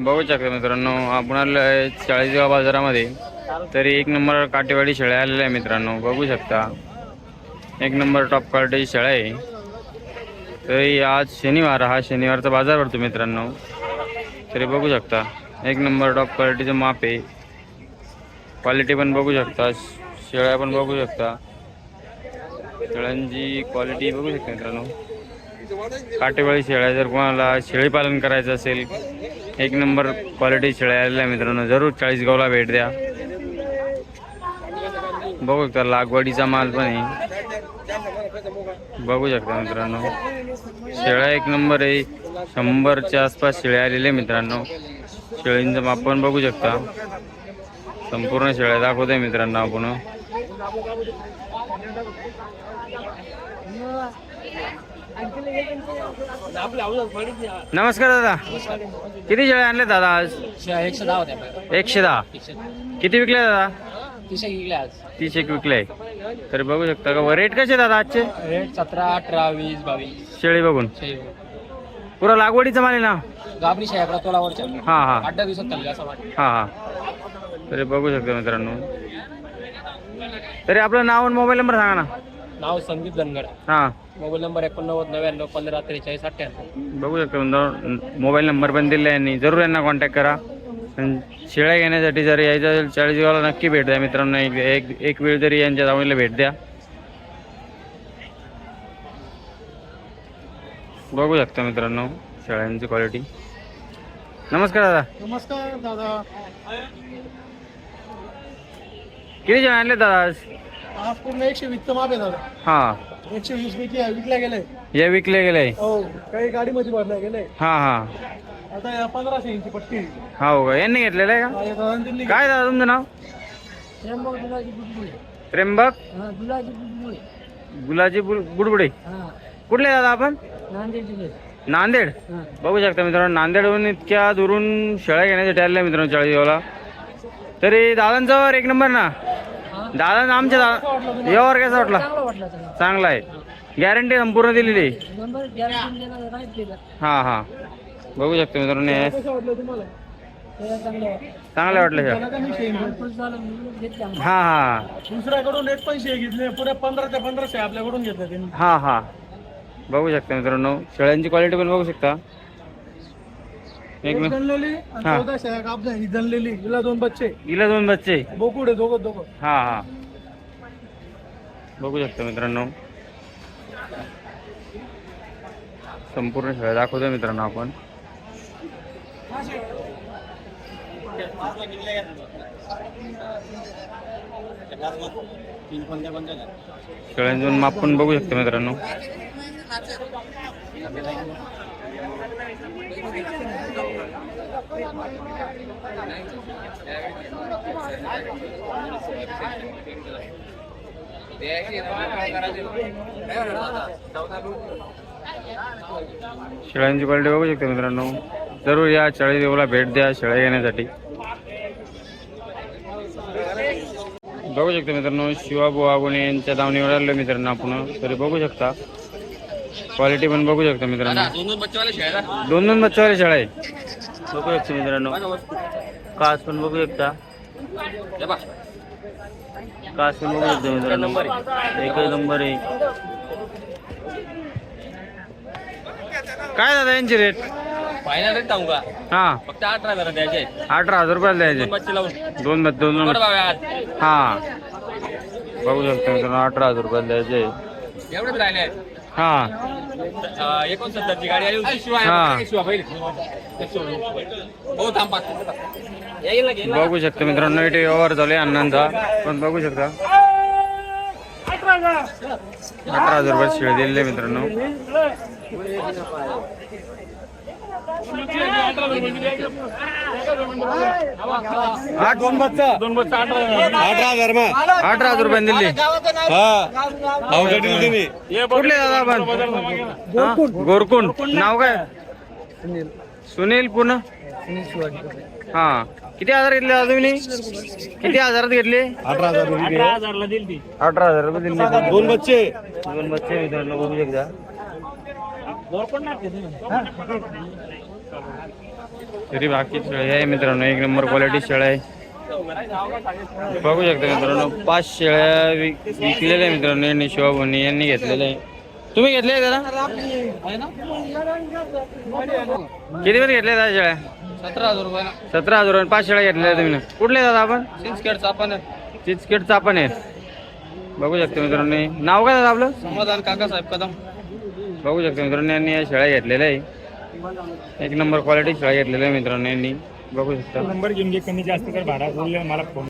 बघू शकता मित्रांनो आपण आलोय चाळीसगाव बाजारामध्ये. तरी एक नंबर काटेवाडी शेळ्या आलेल्या आहे मित्रांनो बघू शकता. एक नंबर टॉप क्वालिटीची शेळ्या आहे. तरी आज शनिवार हा शनिवारचा बाजार भरतो मित्रांनो. तरी बघू शकता एक नंबर टॉप क्वालिटीचं माप आहे. क्वालिटी पण बघू शकता शेळ्या पण बघू शकता. शेळ्यांची क्वालिटी बघू शकता मित्रांनो. काटेवाडी शेळ्या जर कोणाला शेळी पालन करायचं असेल एक नंबर क्वालिटी शेळ्या आलेल्या आहे मित्रांनो जरूर चाळीसगावला भेट द्या. बघू शकता लागवडीचा माल पण आहे. बघू शकता मित्रांनो. शेळ्या एक नंबर आहे. शंभरच्या आसपास शेळ्या आलेल्या आहे मित्रांनो. शेळींचं माप पण बघू शकता. संपूर्ण शेळ्या दाखवतोय मित्रांनो आपण. नमस्कार दादा. किती शेळ्या आणले दादा आज? एकशे दहा. होत्या एकशे दहा किती विकले दादा? तीस एक विकले. आज तीस एक विकले तर बघू शकता का रेट कसे दादा आजचे? रेट सतरा अठरा वीस बावीस शेळी बघून. पुरा लागवडीचा माल आहे ना? गाबरी शे तोलावरच्या हा हा. आठ दहा दिवसात चालले असं हा हा. तरी बघू शकता मित्रांनो. तरी आपलं नाव आणि मोबाईल नंबर सांगा ना. नाव संदीप धनगड. हा. मोबाईल नंबर एकोणनव्वद नव्याण्णव पंधरा त्रेचाळीस अठ्ठ्याण्णव. बघू शकता मित्रांनो मोबाईल नंबर पण दिले यांनी. जरूर यांना कॉन्टॅक्ट करा. आणि शेळ्या घेण्यासाठी जर यायचं असेल चाळीसगावला नक्की भेट द्या मित्रांनो. एक एक एक वेळ तरी यांच्या दावणीला भेट द्या. बघू शकता मित्रांनो शेळ्यांची क्वालिटी नमस्कार दादा. नमस्कार दादा. किती जण आणले दादा आज? आज पूर्ण एकशे वीसचं माप आहे दादा हा। एकशे वीस पैकी विकल्या गेले या विकले गेले हो काही गाडीमध्ये भरल्या गेले हा हा। आता या पंधराशे इंची पट्टी। हा हो का यांनी घेतलेलं आहे का या दादांनी दिली काय दादा तुमचं नाव त्र्यंबक दुलाजी बुडबुडे त्र्यंबक हा बुडबुडे गुलाजी बुल- बुडबुडे हा। कुठले दादा आपण? नांदेड जिल्हे नांदेड? हा। बघू शकता मित्रांनो नांदेडहून इतक्या दुरून शेळ्या घेण्यासाठी आलेल्या मित्रांनो चाळीसगावला. तरी दादांचा एक नंबर ना? दादा आमच्या दा व्यवहार कसा वाटला? चांगला वाटला त्याला चांगला आहे. गॅरंटी संपूर्ण दिलेली? हा हा. बघू शकता मित्रांनो हे. चांगलं वाटलं. हा हा. दुसऱ्याकडून एक शे घेतले पुढे पंधरा ते पंधराशे आपल्याकडून घेतले हा हा. बघू शकता मित्रांनो शेळ्यांची क्वालिटी पण बघू शकता. एक मिनिट. जनलेली आणि हा. ही जनलेली हिला दोन बच्चे. हिला दोन बच्चे. बोकुडे दोघं दोघं. हा हा. बघू शकता मित्रांनो. संपूर्ण शेळ्या दाखवतोय मित्रांनो आपण. शेळ्यांचं माप पण बघू शकता मित्रांनो. शेळ्यांची क्वालिटी बघू शकता मित्रांनो. जरूर या देऊला भेट द्या शेळ्या घेण्यासाठी बघू शकता मित्रांनो शिवाबू आगुणे यांच्या दावणीवर आलो मित्रांनो आपण. तरी बघू शकता. क्वालिटी पण बघू शकता मित्रांनो. दोन दोन बच्चेवाले शेळ्या आहे. बघू शकता मित्रांनो. कास पण बघू शकता. कास पण बघू शकता मित्रांनो. एकच नंबर आहे. काय दादा यांचे रेट फायनल रेट सांगू का? हा. फक्त अठरा हजार द्यायचे अठरा हजार रुपयाला द्यायचे बच्चे लावून. दोन बच्चे दोन दोन आज हा. बघू शकता मित्रांनो अठरा हजार रुपयाला द्यायचे एवढेच राहिले हा. एकोणसत्तरची गाडी आली होती शिवाय हा. शिवाय पहिले हो थांब पाच येईल ना घेईल ना. बघू शकता मित्रांनो इथे चालू आहे अण्णांचा पण बघू शकता. अठरा हजार रुपये शिळे दिलेले मित्रांनो. आठ दोन बच्चा. दोन बच्चे अठरा हजार मग अठरा हजार रुपये दिले हा. अवघड दिली तुम्ही कुठले दादा आपण? गोरकुंड नाव काय? सुनील पुन्हा हा. किती हजार घेतले दादा तुम्ही? किती हजारात घेतले? अठरा हजार अठरा हजार रुपये दिले दोन बच्चे. दोन बच्चे बघू शकता तरी बाकी शेळी आहे मित्रांनो. एक नंबर क्वालिटी शेळ्या आहे. बघू शकता मित्रांनो पाच शेळ्या विक विकलेल्या आहे मित्रांनो यांनी शिवाभूनी यांनी घेतलेल्या आहे तुम्ही घेतले दादा? किती वर घेतले दादा शेळ्या? सतरा हजार रुपये सतरा हजार पाच शेळ्या घेतलेल्या तुम्ही. कुठले दादा आपण? आपण चिचकेटचा आपण आहे बघू शकता मित्रांनो नाव काय दादा आपलं? समाधान काकासाहेब कदम. बघू शकता मित्रांनो यांनी या शेळ्या घेतलेल्या आहे एक नंबर क्वालिटी शेळ्या घेतलेल्या आहे मित्रांनो यांनी. बघू शकता. नंबर घेऊन घे कमी जास्त कर भाडा बोलले मला फोन